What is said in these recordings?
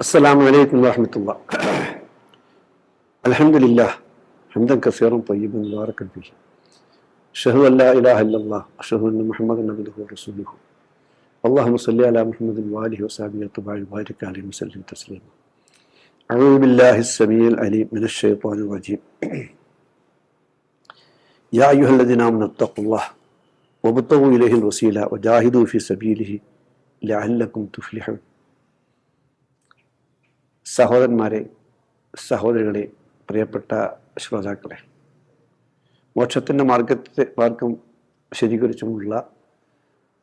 السلام عليكم ورحمة الله. الحمد لله. حمدا كثيرا طيبا مباركا فيه. أشهد أن لا إله إلا الله. أشهد أن محمدا عبده ورسوله. اللهم صل على محمد وآله وصحبه وتبع وبارك عليه وسلم تسليما. أعوذ بالله السميع العليم من الشيطان الرجيم. يا أيها الذين آمنوا اتقوا الله وابتغوا إليه الوسيلة وجاهدوا في سبيله لعلكم تفلحون. സഹോദരന്മാരെ സഹോദരികളെ പ്രിയപ്പെട്ട ശ്രോതാക്കളെ. മോക്ഷത്തിന്റെ മാർഗത്തെ മാർഗം ശരീകരിച്ചുമുള്ള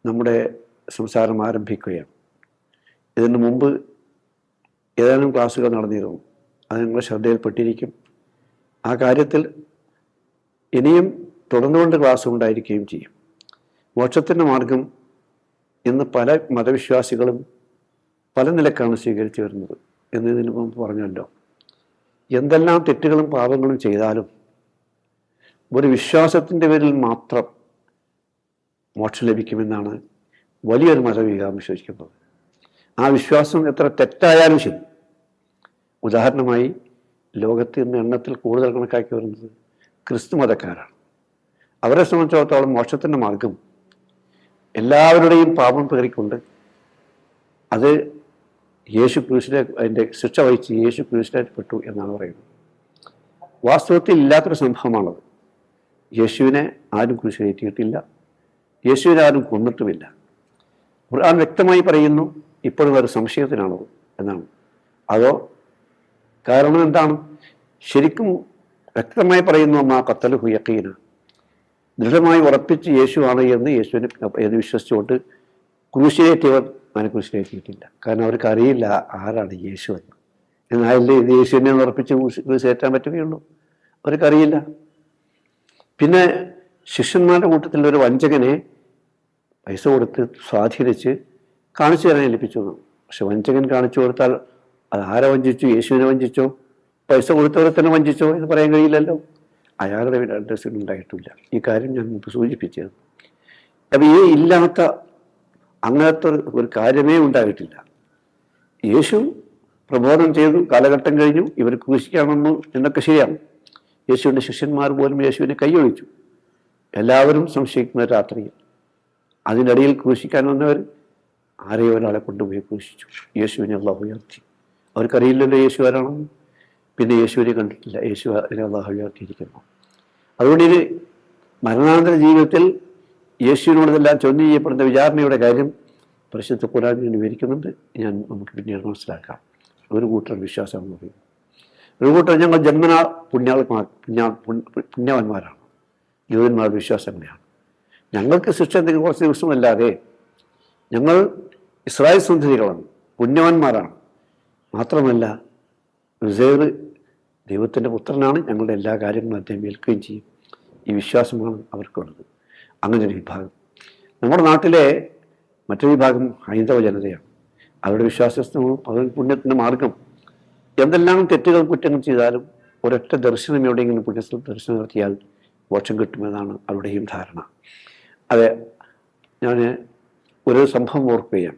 നമ്മുടെ സംസാരം ആരംഭിക്കുകയാണ്. ഇതിനു മുമ്പ് ഏതാനും ക്ലാസ്സുകൾ നടന്നിരുന്നു. അത് നിങ്ങളുടെ ശ്രദ്ധയിൽപ്പെട്ടിരിക്കും. ആ കാര്യത്തിൽ ഇനിയും തുടർന്നുകൊണ്ട് ക്ലാസ് ഉണ്ടായിരിക്കുകയും ചെയ്യും. മോക്ഷത്തിന്റെ മാർഗം ഇന്ന് പല മതവിശ്വാസികളും പല നിലക്കാണ് സ്വീകരിച്ചു വരുന്നത്. എന്നതിന് മുമ്പ് പറഞ്ഞല്ലോ. എന്തെല്ലാം തെറ്റുകളും പാപങ്ങളും ചെയ്താലും ഒരു വിശ്വാസത്തിന്റെ പേരിൽ മാത്രം മോക്ഷം ലഭിക്കുമെന്നാണ് വലിയൊരു മതവികാരം വിശ്വസിക്കുന്നത്. ആ വിശ്വാസം എത്ര തെറ്റായാലും ശരി. ഉദാഹരണമായി ലോകത്ത് ഇന്ന് എണ്ണത്തിൽ കൂടുതൽ കണക്കാക്കി വരുന്നത് ക്രിസ്തു മതക്കാരാണ്. അവരെ സംബന്ധിച്ചിടത്തോളം മോക്ഷത്തിന്റെ മാർഗം എല്ലാവരുടെയും പാപം പേറിക്കൊണ്ട് അത് യേശു ക്രിസ്റ്റിനെ അതിന്റെ ശിക്ഷ വഹിച്ച് യേശു ക്രൂശിലേറ്റപ്പെട്ടു എന്നാണ് പറയുന്നത്. വാസ്തവത്തിൽ ഇല്ലാത്തൊരു സംഭവമാണത്. യേശുവിനെ ആരും ക്രൂശിലേറ്റിയിട്ടില്ല യേശുവിനെ ആരും കൊന്നിട്ടുമില്ല. ഖുർആൻ വ്യക്തമായി പറയുന്നു ഇപ്പോഴും ഒരു സംശയത്തിനാണത് എന്നാണ്. അതോ കാരണം എന്താണ്? ശരിക്കും വ്യക്തമായി പറയുന്നു അമ്മ കത്തൽ യക്കീന ദൃഢമായി ഉറപ്പിച്ച് യേശുവാണ് എന്ന് യേശുവിനെ എന്ന് വിശ്വസിച്ചുകൊണ്ട് ക്രൂശിലേറ്റിയവർ അവനെ ക്രൂശിലേറ്റിയിട്ടില്ല. കാരണം അവർക്ക് അറിയില്ല ആരാണ് യേശു എന്ന് എന്നാലല്ലേ ഇത് യേശുവിനെ ഉറപ്പിച്ച് ക്രൂശേറ്റാൻ പറ്റുകയുള്ളൂ അവർക്കറിയില്ല. പിന്നെ ശിഷ്യന്മാരുടെ കൂട്ടത്തിൽ ഒരു വഞ്ചകനെ പൈസ കൊടുത്ത് സ്വാധീനിച്ച് കാണിച്ചു തരാൻ ഏൽപ്പിച്ചു. പക്ഷെ വഞ്ചകൻ കാണിച്ചു കൊടുത്താൽ അത് ആരെ വഞ്ചിച്ചു? യേശുവിനെ വഞ്ചിച്ചോ? പൈസ കൊടുത്തവരെ തന്നെ വഞ്ചിച്ചോ എന്ന് പറയാൻ കഴിയില്ലല്ലോ. അയാളുടെ അഡ്രസ്സിൽ ഉണ്ടായിട്ടില്ല. ഈ കാര്യം ഞാൻ മുമ്പ് സൂചിപ്പിച്ചത് അപ്പം ഈ ഇല്ലാത്ത അങ്ങനത്തെ ഒരു- കാര്യമേ ഉണ്ടായിട്ടില്ല. യേശു പ്രബോധനം ചെയ്തു കാലഘട്ടം കഴിഞ്ഞു ഇവർ ക്രൂശിക്കാമെന്നു എന്നൊക്കെ ശരിയാണ്. യേശുവിന്റെ ശിഷ്യന്മാർ പോലും യേശുവിനെ കൈയൊഴിച്ചു. എല്ലാവരും സംശയിക്കുന്ന രാത്രിയിൽ. അതിനിടയിൽ ക്രൂശിക്കാൻ വന്നവർ ആരെയോ ഒരാളെ കൊണ്ടുപോയി ക്രൂശിച്ചു. യേശുവിനെ അള്ളാഹു ഉയർത്തി. അവർക്കറിയില്ലല്ലോ യേശു ആരാണെന്ന്. പിന്നെ യേശുവിനെ കണ്ടിട്ടില്ല. യേശു അതിനെ അള്ളാഹു ഉയർത്തിയിരിക്കുന്നു. അതുകൊണ്ട് ഇത് മരണാനന്തര ജീവിതത്തിൽ യേശുവിനോടതെല്ലാം ചൊന്നു ചെയ്യപ്പെടുന്ന വിചാരണയുടെ കാര്യം പരിശുദ്ധ ഖുറാനിൽ വിവരിക്കുന്നുണ്ട്. ഞാൻ നമുക്ക് പിന്നീട് മനസ്സിലാക്കാം. ഒരു കൂട്ടർ വിശ്വാസം എന്ന് പറയും ഒരു കൂട്ടർ ഞങ്ങൾ ജന്മനാ പുണ്യാളന്മാർ പുണ്യാ പുണ്യ- പുണ്യവാന്മാരാണ്. വിശ്വാസം വിശ്വാസങ്ങളെയാണ്. ഞങ്ങൾക്ക് ശിക്ഷ എന്തെങ്കിലും കുറച്ച് ദിവസമല്ലാതെ ഞങ്ങൾ ഇസ്രായേൽ സുന്ദരികളാണ് പുണ്യവാന്മാരാണ്. മാത്രമല്ല ഉസേർ ദൈവത്തിന്റെ പുത്രനാണ് ഞങ്ങളുടെ എല്ലാ കാര്യങ്ങളും അദ്ദേഹം ഏൽക്കുകയും ചെയ്യും. ഈ വിശ്വാസമാണ് അവർക്കുള്ളത്. അങ്ങനെ ഒരു വിഭാഗം. നമ്മുടെ നാട്ടിലെ മറ്റൊരു വിഭാഗം ഹൈന്ദവ ജനതയാണ്. അവരുടെ വിശ്വാസവും അവർ പുണ്യത്തിന്റെ മാർഗം എന്തെല്ലാം തെറ്റുകൾ കുറ്റങ്ങൾ ചെയ്താലും ഒരൊറ്റ ദർശനം എവിടെയെങ്കിലും പുണ്യസ്ഥലത്ത് ദർശനം നടത്തിയാൽ മോക്ഷം കിട്ടുമെന്നാണ് അവരുടെയും ധാരണ. അതെ ഞാൻ ഒരു സംഭവം ഓർക്കുകയാണ്.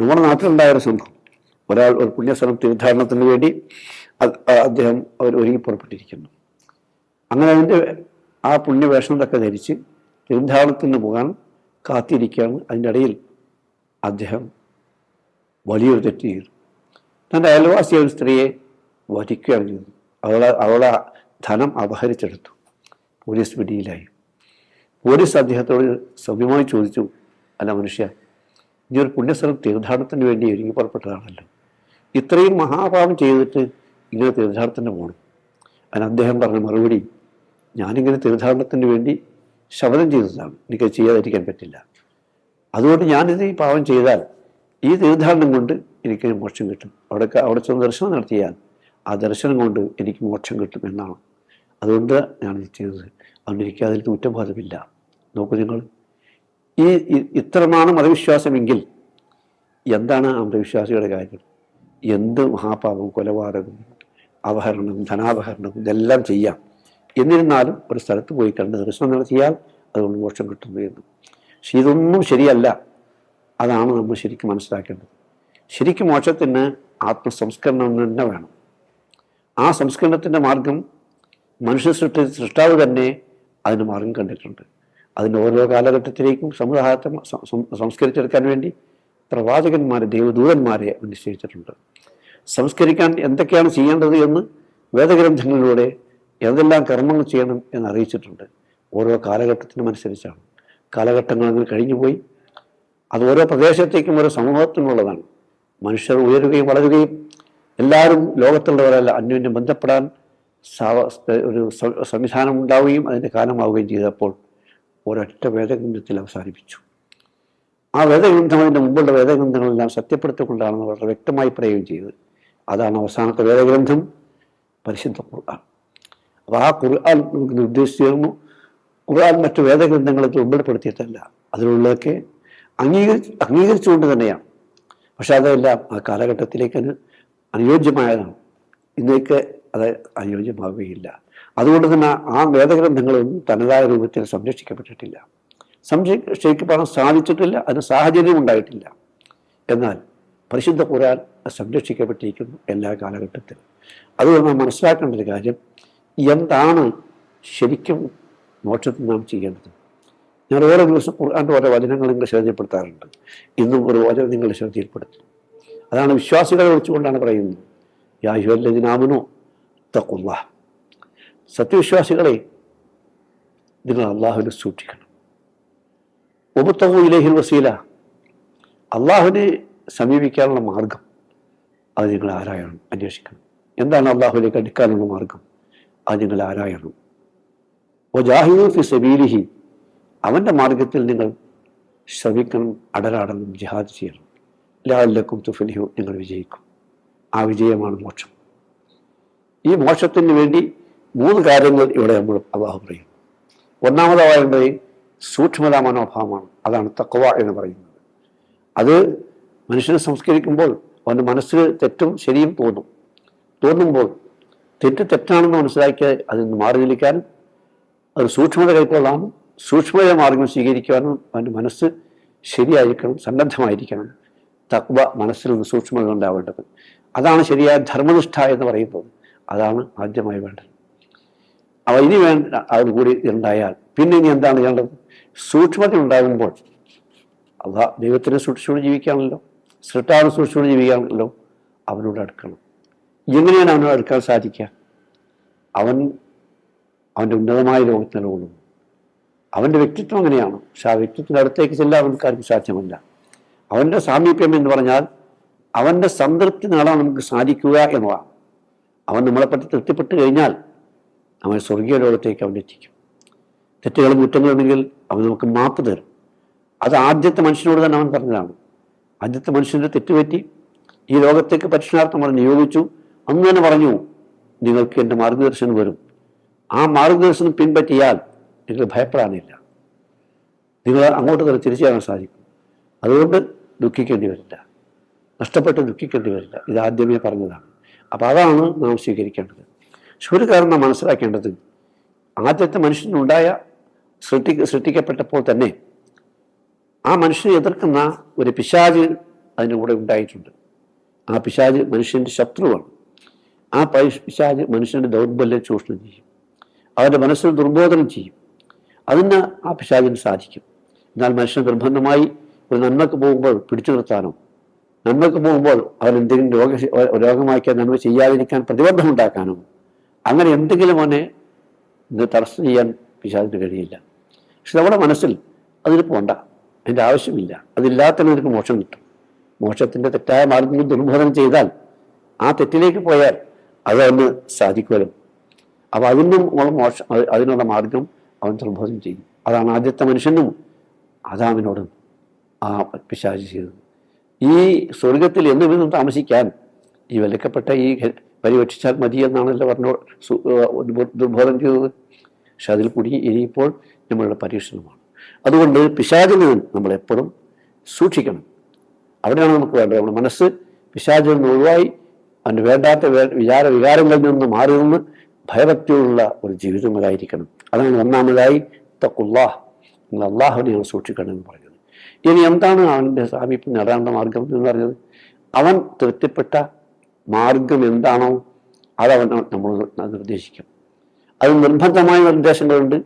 നമ്മുടെ നാട്ടിലുണ്ടായ ഒരു സംഭവം. ഒരാൾ ഒരു പുണ്യസ്ഥലം തീർത്ഥാടനത്തിന് വേണ്ടി അദ്ദേഹം അവർ ഒരുങ്ങി പുറപ്പെട്ടിരിക്കുന്നു. അങ്ങനെ അതിന്റെ ആ പുണ്യവേഷണത്തൊക്കെ ധരിച്ച് തീർത്ഥാടനത്തിന് പോകാൻ കാത്തിരിക്കുകയാണ്. അതിന്റെ ഇടയിൽ അദ്ദേഹം വലിയൊരു തെറ്റ് ചെയ്തു. തന്റെ അയൽവാസിയായ ഒരു സ്ത്രീയെ വധിക്കുകയാണ് ചെയ്തത്. അവളെ അവളെ ധനം അപഹരിച്ചെടുത്തു. പോലീസ് പിടിയിലായി. പോലീസ് അദ്ദേഹത്തോട് സൗമ്യമായി ചോദിച്ചു അല്ല മനുഷ്യ ഈ ഒരു പുണ്യസ്ഥലം തീർത്ഥാടനത്തിന് വേണ്ടി ഒരുങ്ങി പുറപ്പെട്ടതാണല്ലോ. ഇത്രയും മഹാപാപം ചെയ്തിട്ട് ഇങ്ങനെ തീർത്ഥാടനത്തിന് പോകണം അതിന് അദ്ദേഹം പറഞ്ഞ മറുപടി ഞാനിങ്ങനെ തീർത്ഥാടനത്തിന് വേണ്ടി ശപഥം ചെയ്തതാണ് എനിക്ക് ചെയ്യാതിരിക്കാൻ പറ്റില്ല. അതുകൊണ്ട് ഞാനിത് ഈ പാവം ചെയ്താൽ ഈ തീർത്ഥാടനം കൊണ്ട് എനിക്ക് മോക്ഷം കിട്ടും. അവിടെ അവിടെ ചെന്ന് ദർശനം നടത്തിയാൽ ആ ദർശനം കൊണ്ട് എനിക്ക് മോക്ഷം കിട്ടും എന്നാണ്. അതുകൊണ്ട് ഞാനിത് ചെയ്തത്. അതുകൊണ്ട് എനിക്ക് അതിൽ കുറ്റബോധമില്ല. നോക്കൂ നിങ്ങൾ. ഈ ഇത്രമാണ് മതവിശ്വാസമെങ്കിൽ എന്താണ് ആ മതവിശ്വാസിയുടെ കാര്യം? എന്ത് മഹാപാപം കൊലപാതകം അപഹരണം ധനാപഹരണം ഇതെല്ലാം ചെയ്യാം. എന്നിരുന്നാലും ഒരു സ്ഥലത്ത് പോയി കണ്ട് ദർശനം നടത്തിയാൽ അതുകൊണ്ട് മോക്ഷം കിട്ടുന്നു എന്ന്. പക്ഷെ ഇതൊന്നും ശരിയല്ല. അതാണ് നമ്മൾ ശരിക്കും മനസ്സിലാക്കേണ്ടത്. ശരിക്കും മോക്ഷത്തിന് ആത്മസംസ്കരണം തന്നെ വേണം. ആ സംസ്കരണത്തിന്റെ മാർഗം മനുഷ്യ സൃഷ്ടി സൃഷ്ടാവ് തന്നെ അതിന് മാർഗം കണ്ടിട്ടുണ്ട്. അതിന്റെ ഓരോ കാലഘട്ടത്തിലേക്കും സമുദായത്തെ സംസ്കരിച്ചെടുക്കാൻ വേണ്ടി പ്രവാചകന്മാരെ ദൈവദൂതന്മാരെ നിശ്ചയിച്ചിട്ടുണ്ട് സംസ്കരിക്കാൻ എന്തൊക്കെയാണ് ചെയ്യേണ്ടത് എന്ന് വേദഗ്രന്ഥങ്ങളിലൂടെ എന്തെല്ലാം കർമ്മങ്ങൾ ചെയ്യണം എന്ന് അറിയിച്ചിട്ടുണ്ട് ഓരോ കാലഘട്ടത്തിനും അനുസരിച്ചാണ് കാലഘട്ടങ്ങൾ അങ്ങനെ കഴിഞ്ഞുപോയി. അത് ഓരോ പ്രദേശത്തേക്കും ഓരോ സമൂഹത്തിനുള്ളതാണ്. മനുഷ്യർ ഉയരുകയും വളരുകയും എല്ലാവരും ലോകത്തുള്ളവരല്ല. അന്യോന്യം ബന്ധപ്പെടാൻ ഒരു സംവിധാനം ഉണ്ടാവുകയും അതിന്റെ കാലമാവുകയും ചെയ്തപ്പോൾ ഒരൊറ്റ വേദഗ്രന്ഥത്തിൽ അവസാനിപ്പിച്ചു. ആ വേദഗ്രന്ഥം അതിന്റെ മുമ്പുള്ള വേദഗ്രന്ഥങ്ങളെല്ലാം സത്യപ്പെടുത്തിക്കൊണ്ടാണെന്ന് വളരെ വ്യക്തമായി പറയുകയും ചെയ്തത് അതാണ് അവസാനത്തെ വേദഗ്രന്ഥം പരിശുദ്ധ ഖുർആൻ. അപ്പോൾ ആ ഖുർആൻ നമുക്ക് നിർദ്ദേശിച്ചു ഖുർആൻ മറ്റു വേദഗ്രന്ഥങ്ങളെ ഉൾപ്പെടുത്തിയിട്ടല്ല. അതിലുള്ളതൊക്കെ അംഗീകരിച്ച് അംഗീകരിച്ചുകൊണ്ട് തന്നെയാണ്. പക്ഷെ അതെല്ലാം ആ കാലഘട്ടത്തിലേക്ക് അനുയോജ്യമായതാണ്. ഇന്നേക്ക് അത് അനുയോജ്യമാവുകയില്ല. അതുകൊണ്ട് തന്നെ ആ വേദഗ്രന്ഥങ്ങളൊന്നും തനതായ രൂപത്തിൽ സംരക്ഷിക്കപ്പെട്ടിട്ടില്ല. സംരക്ഷിക്കപ്പെടാൻ സാധിച്ചിട്ടില്ല അതിന് സാഹചര്യം ഉണ്ടായിട്ടില്ല. എന്നാൽ പരിശുദ്ധ ഖുർആൻ സംരക്ഷിക്കപ്പെട്ടിരിക്കുന്നു എല്ലാ കാലഘട്ടത്തിലും. അതുകൊണ്ട് നാം മനസ്സിലാക്കേണ്ട ഒരു കാര്യം എന്താണ് ശരിക്കും മോക്ഷത്തിൽ നാം ചെയ്യേണ്ടത്? ഞാൻ ഓരോ ദിവസം ഖുർആാന്റെ ഓരോ വചനങ്ങൾ നിങ്ങൾ ശ്രദ്ധയിൽപ്പെടുത്താറുണ്ട്. ഇന്നും ഒരു വചനം നിങ്ങളുടെ ശ്രദ്ധയിൽപ്പെടുത്തും അതാണ് വിശ്വാസികളെ വിളിച്ചുകൊണ്ടാണ് പറയുന്നത്. യാഹുവല്ലതിനാമനോ തക്കുള്ള സത്യവിശ്വാസികളെ നിങ്ങൾ അള്ളാഹുവിനെ സൂക്ഷിക്കണം. ഉപത്തകു ഇലേഹിൽ വസീല. അള്ളാഹുവിനെ സമീപിക്കാനുള്ള മാർഗം അത് നിങ്ങൾ ആരായണം അന്വേഷിക്കണം. എന്താണ് അള്ളാഹുവിലേക്ക് അടുക്കാനുള്ള മാർഗം? അത് നിങ്ങൾ ആരായണം. ഓ ഫി സബീലിഹി അവന്റെ മാർഗത്തിൽ നിങ്ങൾ ശ്രമിക്കണം അടരാടണം ജിഹാദ് ചെയ്യണം. ലാലക്കും തുഫലിഹു നിങ്ങൾ വിജയിക്കും. ആ വിജയമാണ് മോക്ഷം. ഈ മോക്ഷത്തിന് വേണ്ടി മൂന്ന് കാര്യങ്ങൾ ഇവിടെ നമ്മൾ അള്ളാഹു പറയും ഒന്നാമതാവേണ്ടത് സൂക്ഷ്മത മനോഭാവമാണ്. അതാണ് തക്കവ എന്ന് പറയുന്നത്. അത് മനുഷ്യനെ സംസ്കരിക്കുമ്പോൾ അവന്റെ മനസ്സിൽ തെറ്റും ശരിയും തോന്നും. തോന്നുമ്പോൾ തെറ്റ് തെറ്റാണെന്ന് മനസ്സിലാക്കി അതിൽ നിന്ന് മാറി നിൽക്കാനും അത് സൂക്ഷ്മത കൈക്കൊള്ളാനും സൂക്ഷ്മമായ മാർഗം സ്വീകരിക്കുവാനും അവന്റെ മനസ്സ് ശരിയായിരിക്കണം സന്നദ്ധമായിരിക്കണം. തക്വ മനസ്സിൽ നിന്ന് സൂക്ഷ്മത ഉണ്ടാവേണ്ടത്. അതാണ് ശരിയായ ധർമ്മനിഷ്ഠ എന്ന് പറയുന്നത്. അതാണ് ആദ്യമായി വേണ്ടത്. അവ ഇനി വേണ്ട അതുകൂടി ഉണ്ടായാൽ പിന്നെ ഇനി എന്താണ് ചെയ്യേണ്ടത് സൂക്ഷ്മത ഉണ്ടാകുമ്പോൾ അവ ദൈവത്തിനെ സൂക്ഷിച്ചുകൊണ്ട് ജീവിക്കാണല്ലോ സൃഷ്ടാവിനെ സൂക്ഷിച്ചുകൊണ്ട് ജീവിക്കാണല്ലോ അവനോട് അടുക്കണം. എങ്ങനെയാണ് അവനോട് അടുക്കാൻ സാധിക്കുക? അവൻ അവന്റെ ഉന്നതമായ ലോകത്ത് നിലകൊള്ളുന്നു. അവന്റെ വ്യക്തിത്വം അങ്ങനെയാണ്. പക്ഷെ ആ വ്യക്തിത്വത്തിന്റെ അടുത്തേക്ക് ചെല്ലാൻ അവൻക്കാർക്ക് സാധ്യമല്ല. അവന്റെ സാമീപ്യം എന്ന് പറഞ്ഞാൽ അവന്റെ സംതൃപ്തി നേടാൻ നമുക്ക് സാധിക്കുക എന്നതാണ്. അവൻ നമ്മളെപ്പറ്റി തൃപ്തിപ്പെട്ട് കഴിഞ്ഞാൽ അവൻ സ്വർഗീയ ലോകത്തേക്ക് അവൻ എത്തിക്കും. തെറ്റുകളും കുറ്റങ്ങളുണ്ടെങ്കിൽ അവൻ നമുക്ക് മാപ്പ് തരും. അത് ആദ്യത്തെ മനുഷ്യനോട് തന്നെ അവൻ പറഞ്ഞതാണ്. ആദ്യത്തെ മനുഷ്യന്റെ തെറ്റുപറ്റി ഈ ലോകത്തേക്ക് പരിക്ഷണാർത്ഥം അവൻ നിയോഗിച്ചു. അന്ന് തന്നെ പറഞ്ഞു നിങ്ങൾക്ക് എന്റെ മാർഗദർശനം വരും. ആ മാർഗദർശനം പിൻപറ്റിയാൽ നിങ്ങൾ ഭയപ്പെടാനില്ല. നിങ്ങൾ അങ്ങോട്ട് തന്നെ തിരിച്ചു സാധിക്കും. അതുകൊണ്ട് ദുഃഖിക്കേണ്ടി വരില്ല. നഷ്ടപ്പെട്ട് ദുഃഖിക്കേണ്ടി വരില്ല. ഇത് ആദ്യമേ പറഞ്ഞതാണ്. അപ്പോൾ അതാണ് നാം സ്വീകരിക്കേണ്ടത്. ശൂര്യകാരൻ നാം മനസ്സിലാക്കേണ്ടത് ആദ്യത്തെ മനുഷ്യനുണ്ടായ സൃഷ്ടി സൃഷ്ടിക്കപ്പെട്ടപ്പോൾ തന്നെ ആ മനുഷ്യനെ എതിർക്കുന്ന ഒരു പിശാജ് അതിന്റെ കൂടെ ഉണ്ടായിട്ടുണ്ട്. ആ പിശാജ് മനുഷ്യന്റെ ശത്രുവാണ്. ആ പൈശാജ് മനുഷ്യന്റെ ദൗർബല്യം ചൂഷണം ചെയ്യും. അവന്റെ മനസ്സിന് ദുർബോധനം ചെയ്യും. അതിന് ആ പിശാചിന് സാധിക്കും. എന്നാൽ മനുഷ്യൻ നിർബന്ധമായി ഒരു നന്മക്ക് പോകുമ്പോൾ പിടിച്ചു നിർത്താനോ നന്മക്ക് പോകുമ്പോൾ അവൻ എന്തെങ്കിലും രോഗ രോഗമാക്കിയാൽ നന്മ ചെയ്യാതിരിക്കാൻ പ്രതിബന്ധമുണ്ടാക്കാനോ അങ്ങനെ എന്തെങ്കിലും അവനെ തടസ്സം ചെയ്യാൻ പിശാചിന് കഴിയില്ല. പക്ഷെ നമ്മുടെ മനസ്സിൽ അതിന് പോണ്ട. അതിന്റെ ആവശ്യമില്ല. അതില്ലാത്ത നിനക്ക് മോക്ഷം കിട്ടും. മോക്ഷത്തിന്റെ തെറ്റായ മാർഗങ്ങൾ ദുർബോധനം ചെയ്താൽ ആ തെറ്റിലേക്ക് പോയാൽ അത് അവന് സാധിക്കുമല്ലോ അപ്പോൾ അതിനും ഉള്ള മോശം അതിനുള്ള മാർഗം അവൻ സർബോധം ചെയ്യും അതാണ് ആദ്യത്തെ മനുഷ്യനും ആദാമിനോടും ആ പിശാചി ചെയ്തത്. ഈ സ്വർഗത്തിൽ എന്നുവിധം താമസിക്കാൻ ഈ വിലക്കപ്പെട്ട ഈ പരിവക്ഷിച്ചാൽ മതി എന്നാണല്ലോ പറഞ്ഞോ ദുർബോധം ചെയ്തത്. പക്ഷെ അതിൽ കൂടി ഇനിയിപ്പോൾ നമ്മളുടെ പരീക്ഷണമാണ്. അതുകൊണ്ട് പിശാചിന് നമ്മൾ എപ്പോഴും സൂക്ഷിക്കണം. അവിടെയാണ് നമുക്ക് വേണ്ടത്. നമ്മുടെ മനസ്സ് പിശാചിൽ നിന്ന് ഒഴിവായി അവന്റെ വേണ്ടാത്ത വിചാര വികാരങ്ങളിൽ നിന്ന് മാറി നിന്ന് ഭയഭക്തിയുള്ള ഒരു ജീവിതമായിരിക്കണം അതാണ് ഒന്നാമതായി തക്കുല്ലാഹ് നിങ്ങൾ അള്ളാഹുവിനെ അവൻ സൂക്ഷിക്കണം എന്ന് പറയുന്നത് ഇനി എന്താണ് അവന്റെ സാമീപ്യം നേടാനുള്ള മാർഗം എന്ന് പറഞ്ഞത്? അവൻ തൃപ്തിപ്പെട്ട മാർഗം എന്താണോ അതവൻ നമ്മൾ നിർദ്ദേശിക്കും. അത് നിർബന്ധമായ നിർദ്ദേശങ്ങളുണ്ട്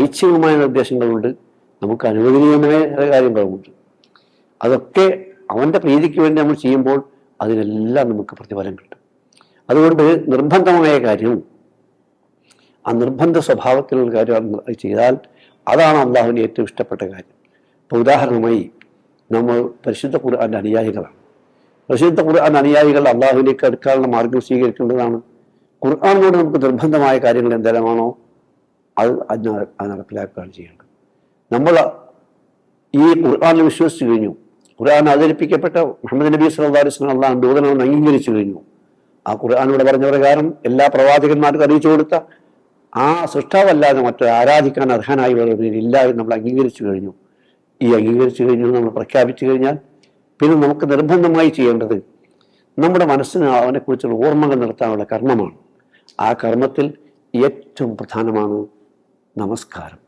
ഐച്ഛികമായ നിർദ്ദേശങ്ങളുണ്ട് നമുക്ക് അനുവദനീയമായ കാര്യങ്ങളുമുണ്ട്. അതൊക്കെ അവന്റെ പ്രീതിക്ക് വേണ്ടി നമ്മൾ ചെയ്യുമ്പോൾ അതിനെല്ലാം നമുക്ക് പ്രതിഫലം കിട്ടും അതുകൊണ്ട് നിർബന്ധമായ കാര്യവും ആ നിർബന്ധ സ്വഭാവത്തിലുള്ള കാര്യം ചെയ്താൽ അതാണ് അള്ളാഹുവിന് ഏറ്റവും ഇഷ്ടപ്പെട്ട കാര്യം. ഇപ്പോൾ ഉദാഹരണമായി നമ്മൾ പരിശുദ്ധ ഖുർആാന്റെ അനുയായികളാണ്. പരിശുദ്ധ ഖുർആൻ അനുയായികൾ അള്ളാഹുവിലേക്ക് അടുക്കാനുള്ള മാർഗം സ്വീകരിക്കേണ്ടതാണ്. ഖുർആാനോട് നമുക്ക് നിർബന്ധമായ കാര്യങ്ങൾ എന്തെല്ലാമാണോ അത് അത് ന- അത് നടപ്പിലാക്കുകയാണ് ചെയ്യേണ്ടത്. നമ്മൾ ഈ ഖുർആാനിൽ വിശ്വസിച്ചു കഴിഞ്ഞു. ഖുർആൻ അവതരിപ്പിക്കപ്പെട്ട മുഹമ്മദ് നബി സല്ലല്ലാഹു അലൈഹി വസല്ലം അള്ളാഹു ദൂതനെന്ന് അംഗീകരിച്ചു കഴിഞ്ഞു. ആ ഖുർആാനോട് പറഞ്ഞ പ്രകാരം എല്ലാ പ്രവാചകന്മാർക്കും അറിയിച്ചു കൊടുത്ത ആ സൃഷ്ടാവല്ലാതെ മറ്റു ആരാധിക്കാൻ അർഹനായി ഇല്ല എന്ന് നമ്മൾ അംഗീകരിച്ചു കഴിഞ്ഞു. ഈ അംഗീകരിച്ചു കഴിഞ്ഞു നമ്മൾ പ്രഖ്യാപിച്ചു കഴിഞ്ഞാൽ പിന്നെ നമുക്ക് നിർബന്ധമായി ചെയ്യേണ്ടത് നമ്മുടെ മനസ്സിന് അവനെക്കുറിച്ചുള്ള ഓർമ്മകൾ നടത്താനുള്ള കർമ്മമാണ്. ആ കർമ്മത്തിൽ ഏറ്റവും പ്രധാനമാണ് നമസ്കാരം.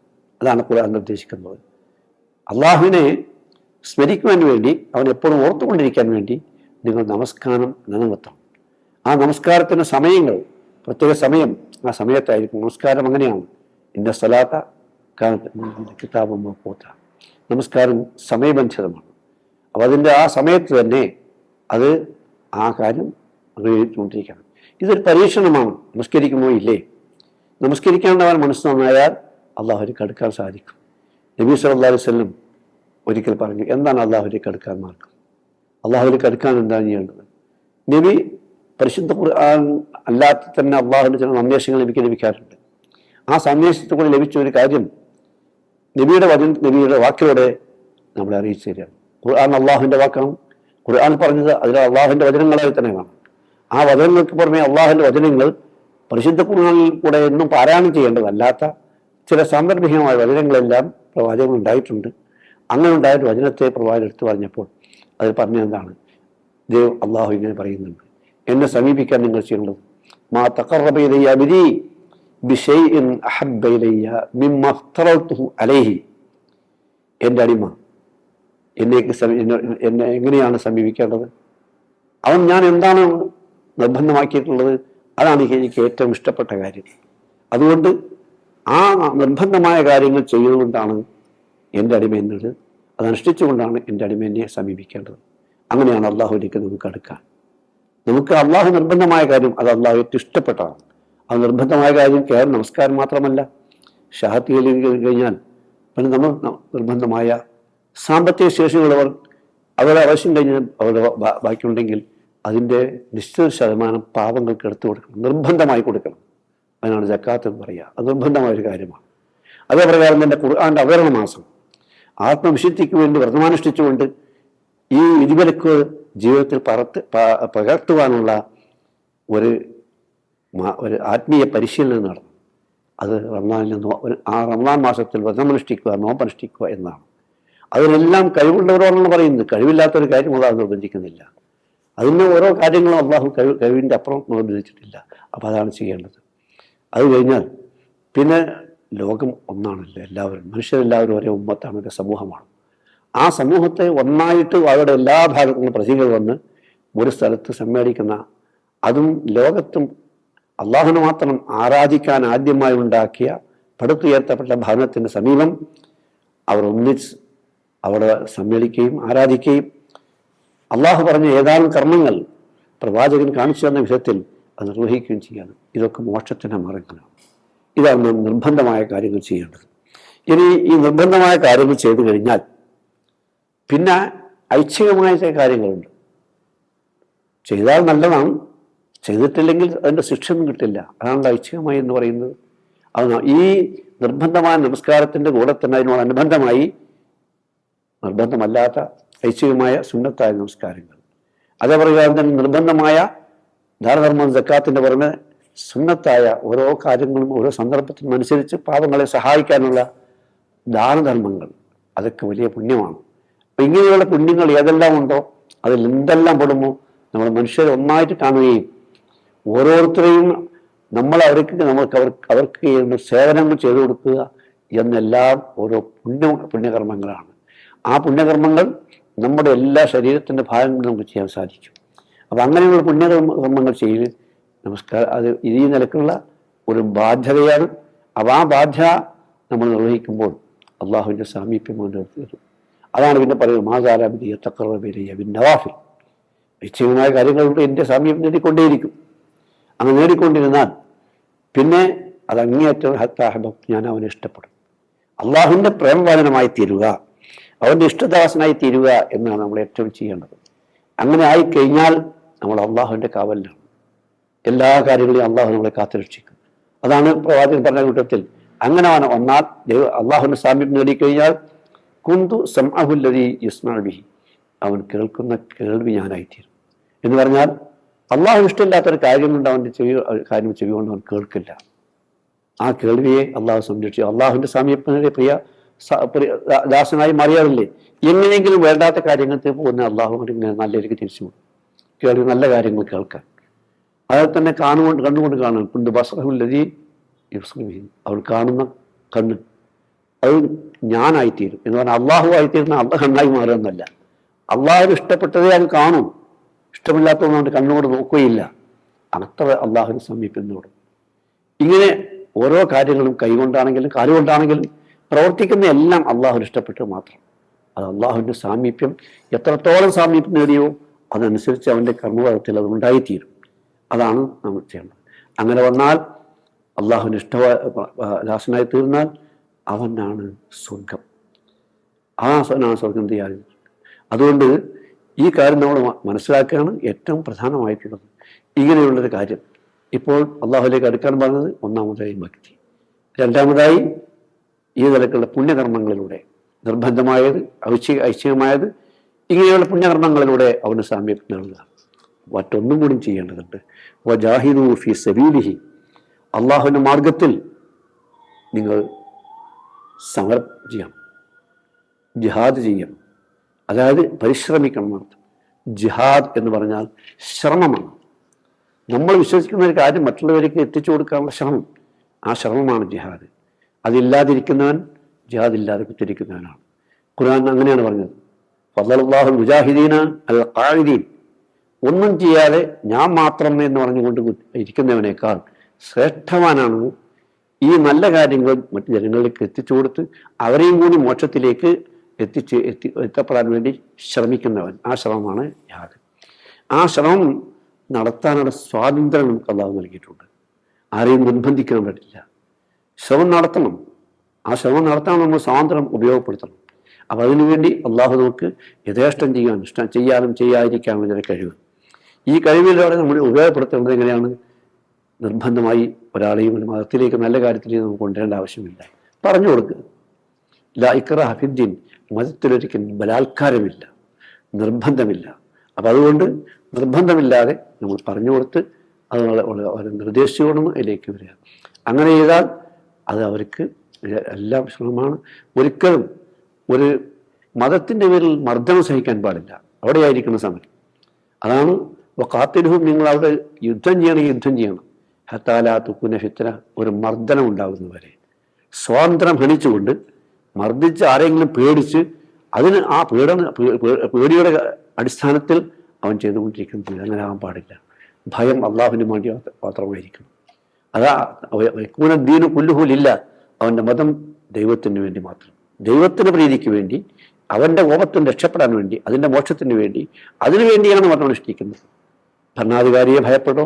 അതാണ് ഖുർആൻ നിർദ്ദേശിക്കുന്നത്. അള്ളാഹുവിനെ സ്മരിക്കുവാൻ വേണ്ടി അവൻ എപ്പോഴും ഓർത്തുകൊണ്ടിരിക്കാൻ വേണ്ടി നിങ്ങൾ നമസ്കാരം നിലനിർത്തണം. ആ നമസ്കാരത്തിന് സമയങ്ങൾ പ്രത്യേക സമയം ആ സമയത്തായിരിക്കും നമസ്കാരം അങ്ങനെയാണ്. ഇന്ന സ്ഥലാത്ത കിതാബ് പോത്ത. നമസ്കാരം സമയബന്ധിതമാണ്. അപ്പോൾ അതിന്റെ ആ സമയത്ത് തന്നെ അത് ആ കാര്യം അംഗീകരിച്ചുകൊണ്ടിരിക്കണം ഇതൊരു പരീക്ഷണമാണ്. നമസ്കരിക്കുമോ ഇല്ലേ? നമസ്കരിക്കേണ്ടവൻ മനസ്സ് നന്നായാൽ അള്ളാഹുലേക്ക് കടുക്കാൻ സാധിക്കും. നബീസ് അലൈഹി വസല്ലം ഒരിക്കൽ പറഞ്ഞു എന്താണ് അള്ളാഹുലേക്ക് അടുക്കാൻ മാർഗം? അള്ളാഹുലേക്ക് അടുക്കാൻ എന്താണ് ചെയ്യേണ്ടത്? നബി പരിശുദ്ധ ഖുർആൻ അല്ലാത്ത തന്നെ അള്ളാഹുവിന്റെ ചില സന്ദേശങ്ങൾ എനിക്ക് ലഭിക്കാറുണ്ട്. ആ സന്ദേശത്തിൽ കൂടെ ലഭിച്ച ഒരു കാര്യം നബിയുടെ വചന നബിയുടെ വാക്കിലൂടെ നമ്മളെ അറിയിച്ചു തരികയാണ്. ഖുർആൻ അള്ളാഹുവിന്റെ വാക്കാണ്. ഖുർആൻ പറഞ്ഞത് അതിൽ അള്ളാഹുവിന്റെ വചനങ്ങളായി തന്നെ കാണാം ആ വചനങ്ങൾക്ക് പുറമെ അള്ളാഹുവിന്റെ വചനങ്ങൾ പരിശുദ്ധ ഖുർആനിൽ കൂടെ എന്നും പാരായണം ചെയ്യേണ്ടതല്ലാത്ത ചില സാന്ദർഭികമായ വചനങ്ങളെല്ലാം പ്രവാചകങ്ങൾ ഉണ്ടായിട്ടുണ്ട്. അങ്ങനെ ഉണ്ടായ ഒരു വചനത്തെ പ്രവാചകൻ എടുത്തു പറഞ്ഞപ്പോൾ അതിൽ പറഞ്ഞ എന്താണ് ദൈവം അള്ളാഹു ഇങ്ങനെ പറയുന്നുണ്ട്. എന്നെ സമീപിക്കാൻ നിങ്ങൾ ചെയ്യേണ്ടത് മാ ഇലയ്യ മിമ്മ അലൈഹി. എന്റെ അടിമ എന്നേക്ക് എന്നെ എങ്ങനെയാണ് സമീപിക്കേണ്ടത്? അവൻ ഞാൻ എന്താണ് നിർബന്ധമാക്കിയിട്ടുള്ളത്? അതാണ് എനിക്ക് ഏറ്റവും ഇഷ്ടപ്പെട്ട കാര്യം. അതുകൊണ്ട് ആ നിർബന്ധമായ കാര്യങ്ങൾ ചെയ്തുകൊണ്ടാണ് എന്റെ അടിമ എന്നത് അത് അനുഷ്ഠിച്ചുകൊണ്ടാണ് എന്റെ അടിമേനെ സമീപിക്കേണ്ടത്. അങ്ങനെയാണ് അള്ളാഹുലേക്ക് നമുക്ക് അടുക്കാൻ നമുക്ക് അള്ളാഹു നിർബന്ധമായ കാര്യം അത് അള്ളാഹു ഏറ്റവും ഇഷ്ടപ്പെട്ടതാണ്. അത് നിർബന്ധമായ കാര്യം കേവലം നമസ്കാരം മാത്രമല്ല. ഷാഹത്തിയിലേക്ക് കഴിഞ്ഞാൽ പിന്നെ നമ്മൾ നിർബന്ധമായ സാമ്പത്തിക ശേഷിയുള്ളവർ അവരുടെ ആവശ്യം കഴിഞ്ഞാൽ അവരുടെ ബാക്കിയുണ്ടെങ്കിൽ അതിന്റെ നിശ്ചിത ശതമാനം പാവങ്ങൾക്ക് എടുത്തു കൊടുക്കണം. നിർബന്ധമായി കൊടുക്കണം. അതിനാണ് ജക്കാത്ത് എന്ന് പറയുക. അത് നിർബന്ധമായ ഒരു കാര്യമാണ്. അതേ പ്രകാരം തന്നെ ഖുർആാന്റെ അവതരണ മാസം. ആത്മവിശുദ്ധിക്ക് വേണ്ടി വ്രതമാനുഷ്ഠിച്ചുകൊണ്ട് ഈ വിധിവിലക്ക് ജീവിതത്തിൽ പറത്ത് പകർത്തുവാനുള്ള ഒരു ഒരു ആത്മീയ പരിശീലനം നടന്നു. അത് റംസാനിൽ ഒരു ആ റംസാൻ മാസത്തിൽ വ്രതമനുഷ്ഠിക്കുക നോമ്പനുഷ്ഠിക്കുക എന്നാണ്. അതിനെല്ലാം കഴിവുള്ളവരോടാണ് പറയുന്നത്. കഴിവില്ലാത്തൊരു കാര്യം അള്ളാഹു നിർബന്ധിക്കുന്നില്ല. അതിന് ഓരോ കാര്യങ്ങളും അള്ളാഹു കഴിവ് കഴിവിന്റെ അപ്പുറം നിർബന്ധിച്ചിട്ടില്ല. അപ്പോൾ അതാണ് ചെയ്യേണ്ടത്. അത് കഴിഞ്ഞാൽ പിന്നെ ലോകം ഒന്നാണല്ലോ എല്ലാവരും. മനുഷ്യരെല്ലാവരും ഒരേ ഉമ്മത്താണ് ഒരു സമൂഹമാണ്. ആ സമൂഹത്തെ ഒന്നായിട്ട് അവരുടെ എല്ലാ ഭാഗത്തുനിന്നും പ്രതികൾ വന്ന് ഒരു സ്ഥലത്ത് സമ്മേളിക്കുന്ന അതും ലോകത്തും അള്ളാഹുനെ മാത്രം ആരാധിക്കാൻ ആദ്യമായി ഉണ്ടാക്കിയ പടുത്തുയർത്തപ്പെട്ട ഭവനത്തിന്റെ സമീപം അവർ ഒന്നിച്ച് അവിടെ സമ്മേളിക്കുകയും ആരാധിക്കുകയും അള്ളാഹു പറഞ്ഞ ഏതാനും കർമ്മങ്ങൾ പ്രവാചകൻ കാണിച്ചു തന്ന വിധത്തിൽ അത് നിർവഹിക്കുകയും ചെയ്യാറ് ഇതൊക്കെ മോക്ഷത്തിന്റെ മാർഗങ്ങളാണ്. ഇതാണ് നിർബന്ധമായ കാര്യങ്ങൾ ചെയ്യേണ്ടത്. ഇനി ഈ നിർബന്ധമായ കാര്യങ്ങൾ ചെയ്തു കഴിഞ്ഞാൽ പിന്നെ ഐച്ഛികമായ ചില കാര്യങ്ങളുണ്ട്. ചെയ്താൽ നല്ലതാണ്. ചെയ്തിട്ടില്ലെങ്കിൽ അതിന്റെ ശിക്ഷയൊന്നും കിട്ടില്ല. അതാണ് ഐച്ഛികമായി എന്ന് പറയുന്നത്. അത് ഈ നിർബന്ധമായ നമസ്കാരത്തിന്റെ കൂടെ തന്നെ അതിനോട് അനുബന്ധമായി നിർബന്ധമല്ലാത്ത ഐച്ഛികമായ സുന്നത്തായ നമസ്കാരങ്ങൾ. അതേ പ്രകാരം തന്നെ നിർബന്ധമായ ധാരധർമ്മ ജക്കാത്തിന്റെ പുറമെ സുന്നത്തായ ഓരോ കാര്യങ്ങളും ഓരോ സന്ദർഭത്തിനും അനുസരിച്ച് പാവങ്ങളെ സഹായിക്കാനുള്ള ദാനധർമ്മങ്ങൾ അതൊക്കെ വലിയ പുണ്യമാണ്. അപ്പം ഇങ്ങനെയുള്ള പുണ്യങ്ങൾ ഏതെല്ലാം ഉണ്ടോ അതിൽ എന്തെല്ലാം പെടുമോ നമ്മൾ മനുഷ്യരെ ഒന്നായിട്ട് കാണുകയും ഓരോരുത്തരെയും നമ്മൾ അവർക്ക് നമുക്ക് അവർക്ക് അവർക്ക് ചെയ്യുന്ന സേവനങ്ങൾ ചെയ്തു കൊടുക്കുക എന്നെല്ലാം ഓരോ പുണ്യ പുണ്യകർമ്മങ്ങളാണ്. ആ പുണ്യകർമ്മങ്ങൾ നമ്മുടെ എല്ലാ ശരീരത്തിന്റെ ഭാഗങ്ങളും നമുക്ക് ചെയ്യാൻ സാധിക്കും. അപ്പം അങ്ങനെയുള്ള പുണ്യകർമ്മ കർമ്മങ്ങൾ ചെയ്യൽ നമസ്കാരം. അത് ഈ നിലക്കുള്ള ഒരു ബാധ്യതയാണ്. അപ്പം ആ ബാധ്യത നമ്മൾ നിർവഹിക്കുമ്പോൾ അള്ളാഹുവിന്റെ സാമീപ്യം കൊണ്ട് തീർന്നു അതാണ് പിന്നെ പറയുന്നത് മാതാരാബിദിയ തക്കറബിരിയ നവാഫിൽ. നിശ്ചയമായ കാര്യങ്ങളുണ്ട് എന്റെ സാമീപ്യം നേടിക്കൊണ്ടേയിരിക്കും. അങ്ങനെ നേടിക്കൊണ്ടിരുന്നാൽ പിന്നെ അത് അങ്ങേയറ്റം ഹത്താഹബം ഞാൻ അവനെ ഇഷ്ടപ്പെടും. അള്ളാഹുവിന്റെ പ്രേമവാദനമായി തീരുക അവന്റെ ഇഷ്ടദാസനായി തീരുക എന്നാണ് നമ്മൾ ഏറ്റവും ചെയ്യേണ്ടത്. അങ്ങനെ ആയിക്കഴിഞ്ഞാൽ നമ്മൾ അള്ളാഹുവിന്റെ കാവലിലാണ്. എല്ലാ കാര്യങ്ങളെയും അള്ളാഹു നമ്മളെ കാത്തുരക്ഷിക്കും അതാണ് പ്രവാചകൻ പറഞ്ഞ കൂട്ടത്തിൽ അങ്ങനെ അവൻ ഒന്നാൽ ദൈവ അള്ളാഹുവിന്റെ സാമീപ്യം നേടിക്കഴിഞ്ഞാൽ കുന്തു സംഅഹുല്ലതി യുസ്മാബിഹി അവൻ കേൾക്കുന്ന കേൾവി ഞാനായിത്തീരും. എന്ന് പറഞ്ഞാൽ അള്ളാഹു ഇഷ്ടമില്ലാത്തൊരു കാര്യം കൊണ്ട് അവന്റെ ചെവി കാര്യം ചെവി കൊണ്ട് അവൻ കേൾക്കില്ല. ആ കേൾവിയെ അള്ളാഹു സംരക്ഷിച്ചു. അള്ളാഹുവിന്റെ സമീപത്തിന്റെ പ്രിയ ദാസനായി മാറിയാറില്ലേ എങ്ങനെയെങ്കിലും വേണ്ടാത്ത കാര്യങ്ങൾക്ക് പോകുന്ന അള്ളാഹു നല്ല രീതിക്ക് തിരിച്ചു കേൾവി നല്ല കാര്യങ്ങൾ കേൾക്കാൻ. അതിൽ തന്നെ കാണുകൊണ്ട് കണ്ണുകൊണ്ട് കാണുക കുണ്ട് ബസറഹുല്ലതി അവൾ കാണുന്ന കണ്ണ്. അത് ഞാനായിത്തീരും. എന്ന് പറഞ്ഞാൽ അള്ളാഹു ആയിത്തീരുന്ന അള്ള കണ്ണായി മാറുമെന്നല്ല. അള്ളാഹു ഇഷ്ടപ്പെട്ടതേ അത് കാണും. ഇഷ്ടമില്ലാത്തതൊന്നും അവന്റെ കണ്ണുകൊണ്ട് നോക്കുകയില്ല. അത്ര അള്ളാഹുവിനെ സമീപിക്കുന്നതോട്. ഇങ്ങനെ ഓരോ കാര്യങ്ങളും കൈകൊണ്ടാണെങ്കിലും കാലുകൊണ്ടാണെങ്കിലും പ്രവർത്തിക്കുന്ന എല്ലാം അള്ളാഹുവിന് ഇഷ്ടപ്പെട്ടത് മാത്രം. അത് അള്ളാഹുവിന്റെ സാമീപ്യം എത്രത്തോളം സാമീപ്യം നേടിയോ അതനുസരിച്ച് അവന്റെ കർമ്മപഥത്തിൽ അത് ഉണ്ടായിത്തീരും അതാണ് നമ്മൾ ചെയ്യേണ്ടത്. അങ്ങനെ വന്നാൽ അള്ളാഹുവിന് ഇഷ്ട ദാസനായി തീർന്നാൽ അവനാണ് സ്വർഗം. ആ അവനാണ് സ്വർഗം ചെയ്യാൻ? അതുകൊണ്ട് ഈ കാര്യം നമ്മൾ മനസ്സിലാക്കുകയാണ് ഏറ്റവും പ്രധാനമായിട്ടുള്ളത്. ഇങ്ങനെയുള്ളൊരു കാര്യം. ഇപ്പോൾ അള്ളാഹുലേക്ക് അടുക്കാൻ പറഞ്ഞത് ഒന്നാമതായി ഭക്തി. രണ്ടാമതായി ഈ തരത്തിലുള്ള പുണ്യകർമ്മങ്ങളിലൂടെ നിർബന്ധമായത് ഐച്ഛിക ഇങ്ങനെയുള്ള പുണ്യകർമ്മങ്ങളിലൂടെ അവന് സാമ്യം നേടുക മറ്റൊന്നും കൂടി ചെയ്യേണ്ടതുണ്ട്. വജാഹിദു ഫി സബീലിഹി. അള്ളാഹുവിന്റെ മാർഗത്തിൽ നിങ്ങൾ സമർ ചെയ്യണം. ജിഹാദ് ചെയ്യണം. അതായത് പരിശ്രമിക്കണം ജിഹാദ് എന്ന് പറഞ്ഞാൽ ശ്രമമാണ്. നമ്മൾ വിശ്വസിക്കുന്ന ഒരു കാര്യം മറ്റുള്ളവർക്ക് എത്തിച്ചു കൊടുക്കാനുള്ള ശ്രമം. ആ ശ്രമമാണ് ജിഹാദ്. അതില്ലാതിരിക്കുന്നവൻ ജിഹാദ് ഇല്ലാതെ കുത്തിരിക്കുന്നവനാണ്. ഖുർആൻ അങ്ങനെയാണ് പറഞ്ഞത്. ഫضലല്ലാഹു മുജാഹിദീന അൽ ഖാഇദീൻ ഒന്നും ചെയ്യാതെ ഞാൻ മാത്രം എന്ന് പറഞ്ഞുകൊണ്ട് ഇരിക്കുന്നവനേക്കാൾ ശ്രേഷ്ഠവാനാണ് ഈ നല്ല കാര്യങ്ങൾ മറ്റ് ജനങ്ങളിലേക്ക് എത്തിച്ചു കൊടുത്ത് അവരെയും കൂടി മോക്ഷത്തിലേക്ക് എത്തിച്ച് എത്തി എത്തപ്പെടാൻ വേണ്ടി ശ്രമിക്കുന്നവൻ. ആ ശ്രമമാണ് യാഗ്. ആ ശ്രമം നടത്താനുള്ള സ്വാതന്ത്ര്യം നമുക്ക് അള്ളാഹു നൽകിയിട്ടുണ്ട്. ആരെയും നിർബന്ധിക്കാൻ പറ്റില്ല ശ്രമം നടത്തണം. ആ ശ്രമം നടത്താൻ നമ്മൾ സ്വാതന്ത്ര്യം ഉപയോഗപ്പെടുത്തണം. അപ്പം അതിനുവേണ്ടി അള്ളാഹു നമുക്ക് യഥേഷ്ടം ചെയ്യാൻ ഇഷ്ടം ചെയ്യാനും ചെയ്യാതിരിക്കാനും ഇതിനെ കഴിവ്. ഈ കഴിവിലൂടെ നമ്മൾ ഉപയോഗപ്പെടുത്തേണ്ടത് എങ്ങനെയാണ്? നിർബന്ധമായി ഒരാളെയും ഒരു മതത്തിലേക്ക് നല്ല കാര്യത്തിലേക്ക് നമുക്ക് കൊണ്ടുവരേണ്ട ആവശ്യമില്ല. പറഞ്ഞു കൊടുക്കുക ലാ ഇക്ര ഹഫിദ്ദീൻ മതത്തിലൊരിക്കലും ബലാത്കാരമില്ല. നിർബന്ധമില്ല. അപ്പം അതുകൊണ്ട് നിർബന്ധമില്ലാതെ നമ്മൾ പറഞ്ഞു കൊടുത്ത് അത് അവരെ നിർദ്ദേശിച്ചുകൊണ്ടൊന്ന് അതിലേക്ക് വരിക. അങ്ങനെ ചെയ്താൽ അത് അവർക്ക് എല്ലാം ശ്രമമാണ് ഒരിക്കലും ഒരു മതത്തിന്റെ പേരിൽ മർദ്ദനം സഹിക്കാൻ പാടില്ല. അവിടെയായിരിക്കുന്ന സമയം അതാണ് കാത്തിരുഹും നിങ്ങൾ അവിടെ യുദ്ധം ചെയ്യണം യുദ്ധം ചെയ്യണം. ഹത്താലാ തുക്കുന ഫിത്തന ഒരു മർദ്ദനം ഉണ്ടാകുന്നവരെ സ്വാതന്ത്ര്യം ഹനിച്ചുകൊണ്ട് മർദ്ദിച്ച് ആരെങ്കിലും പേടിച്ച് അതിന് ആ പീഡന പേടിയുടെ അടിസ്ഥാനത്തിൽ അവൻ ചെയ്തുകൊണ്ടിരിക്കുന്നത് അങ്ങനെ ആകാൻ പാടില്ല. ഭയം അള്ളാഹുവിന് വേണ്ടി മാത്രമായിരിക്കും അതാ കൂന ദീനു കുല്ലുഹൂലില്ല അവന്റെ മതം ദൈവത്തിന് വേണ്ടി മാത്രം. ദൈവത്തിന്റെ പ്രീതിക്ക് വേണ്ടി അവന്റെ കോപത്തിന് രക്ഷപ്പെടാൻ വേണ്ടി അതിന്റെ മോക്ഷത്തിന് വേണ്ടി അതിനു വേണ്ടിയാണ് മതം അനുഷ്ഠിക്കുന്നത്. ഭരണാധികാരിയെ ഭയപ്പെട്ടോ?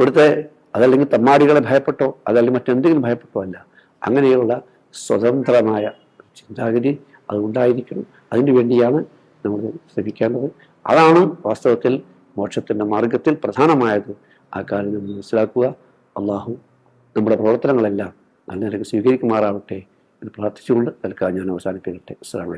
ഇവിടുത്തെ അതല്ലെങ്കിൽ തമ്മാടികളെ ഭയപ്പെട്ടോ? അതല്ലെങ്കിൽ മറ്റെന്തെങ്കിലും ഭയപ്പെട്ടോ അല്ല. അങ്ങനെയുള്ള സ്വതന്ത്രമായ ചിന്താഗതി അത് ഉണ്ടായിരിക്കണം അതിനു വേണ്ടിയാണ് നമ്മൾ ശ്രമിക്കേണ്ടത്. അതാണ് വാസ്തവത്തിൽ മോക്ഷത്തിന്റെ മാർഗത്തിൽ പ്രധാനമായത്. ആ കാര്യം നമ്മൾ മനസ്സിലാക്കുക. അള്ളാഹു നമ്മുടെ പ്രവർത്തനങ്ങളെല്ലാം നല്ല നിലയ്ക്ക് സ്വീകരിക്കുമാറാവട്ടെ എന്ന് പ്രാർത്ഥിച്ചുകൊണ്ട് തൽക്കാലം ഞാൻ അവസാനിപ്പിക്കട്ടെ. അസ്സാം